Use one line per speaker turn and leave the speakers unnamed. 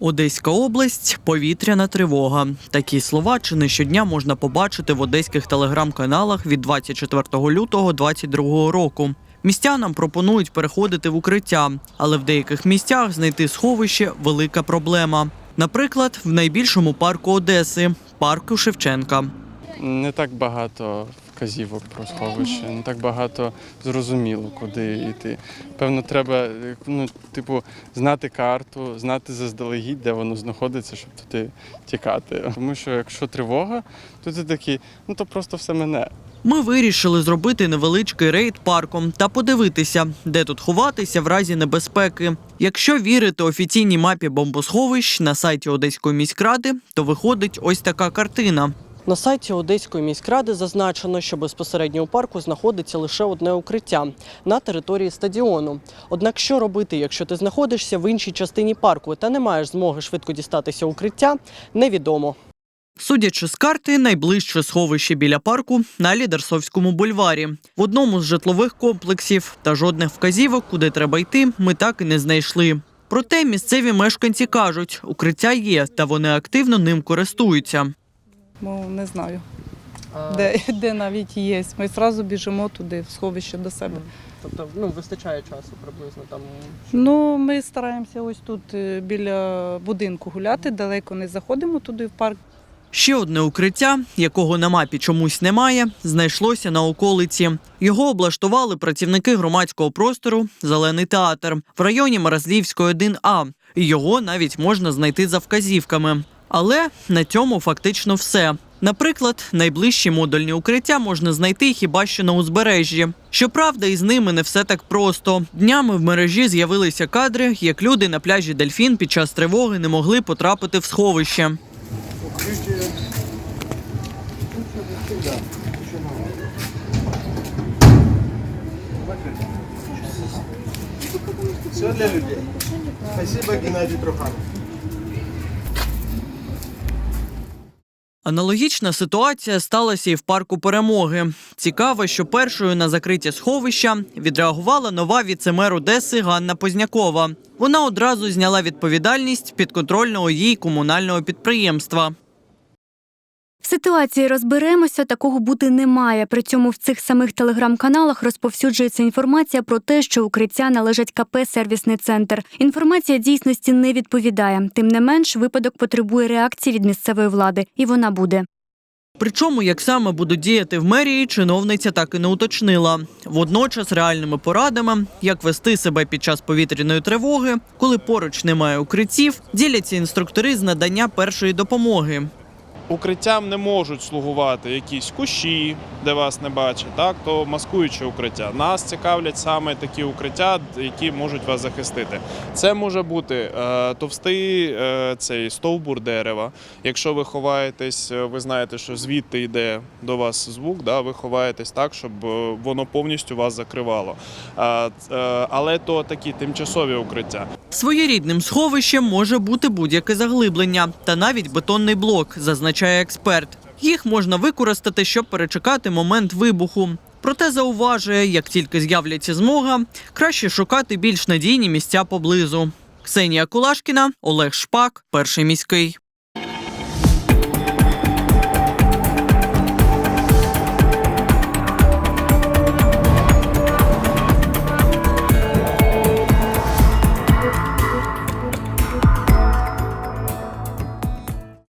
Одеська область повітряна тривога. Такі слова чи не щодня можна побачити в одеських телеграм-каналах від 24 лютого 2022 року. Містянам пропонують переходити в укриття, але в деяких місцях знайти сховище велика проблема. Наприклад, в найбільшому парку Одеси парку Шевченка.
Не так багато вказівок про сховище, не так багато зрозуміло, куди йти. Певно, треба ну, типу, знати карту, знати заздалегідь, де воно знаходиться, щоб туди тікати. Тому що якщо тривога, то ти такий, ну то просто все мене.
Ми вирішили зробити невеличкий рейд парком та подивитися, де тут ховатися в разі небезпеки. Якщо вірити офіційній мапі бомбосховищ на сайті Одеської міськради, то виходить ось така картина. На сайті Одеської міськради зазначено, що безпосередньо у парку знаходиться лише одне укриття на території стадіону. Однак, що робити, якщо ти знаходишся в іншій частині парку та не маєш змоги швидко дістатися укриття, невідомо. Судячи з карти, найближче сховище біля парку на Лідерсовському бульварі, в одному з житлових комплексів, та жодних вказівок, куди треба йти, ми так і не знайшли. Проте місцеві мешканці кажуть, укриття є, та вони активно ним користуються.
Бо не знаю, де, де навіть є. Ми одразу біжимо туди, в сховище до себе.
Тобто, ну вистачає часу приблизно там.
Ну, ми стараємося ось тут е, біля будинку гуляти, далеко не заходимо туди в парк.
Ще одне укриття, якого на мапі чомусь немає, знайшлося на околиці. Його облаштували працівники громадського простору Зелений театр в районі Маразлівської 1А. І Його навіть можна знайти за вказівками. Але на цьому фактично все. Наприклад, найближчі модульні укриття можна знайти хіба що на узбережжі. Щоправда, із ними не все так просто. Днями в мережі з'явилися кадри, як люди на пляжі Дельфін під час тривоги не могли потрапити в сховище.
Все для людей. Спасибо, Геннадий Труханов.
Аналогічна ситуація сталася і в парку перемоги. Цікаво, що першою на закриття сховища відреагувала нова віцемер Одеси Ганна Познякова. Вона одразу зняла відповідальність підконтрольного їй комунального підприємства.
В ситуації розберемося, такого бути не має. При цьому в цих самих телеграм-каналах розповсюджується інформація про те, що укриття належать КП Сервісний центр. Інформація дійсності не відповідає. Тим не менш, випадок потребує реакції від місцевої влади, і вона буде.
Причому, як саме будуть діяти в мерії, чиновниця так і не уточнила. Водночас реальними порадами, як вести себе під час повітряної тривоги, коли поруч немає укриттів, діляться інструктори з надання першої допомоги.
Укриттям не можуть слугувати якісь кущі, де вас не бачать, так то маскуюче укриття. Нас цікавлять саме такі укриття, які можуть вас захистити. Це може бути е, товстий е, цей стовбур дерева. Якщо ви ховаєтесь, е, ви знаєте, що звідти йде до вас звук, да, ви ховаєтесь так, щоб е, воно повністю вас закривало. Е, е, але то такі тимчасові укриття.
Своєрідним сховищем може бути будь-яке заглиблення та навіть бетонний блок, зазначає експерт. Їх можна використати, щоб перечекати момент вибуху. Проте зауважує, як тільки з'являться змога, краще шукати більш надійні місця поблизу. Ксенія Кулашкіна, Олег Шпак, перший міський.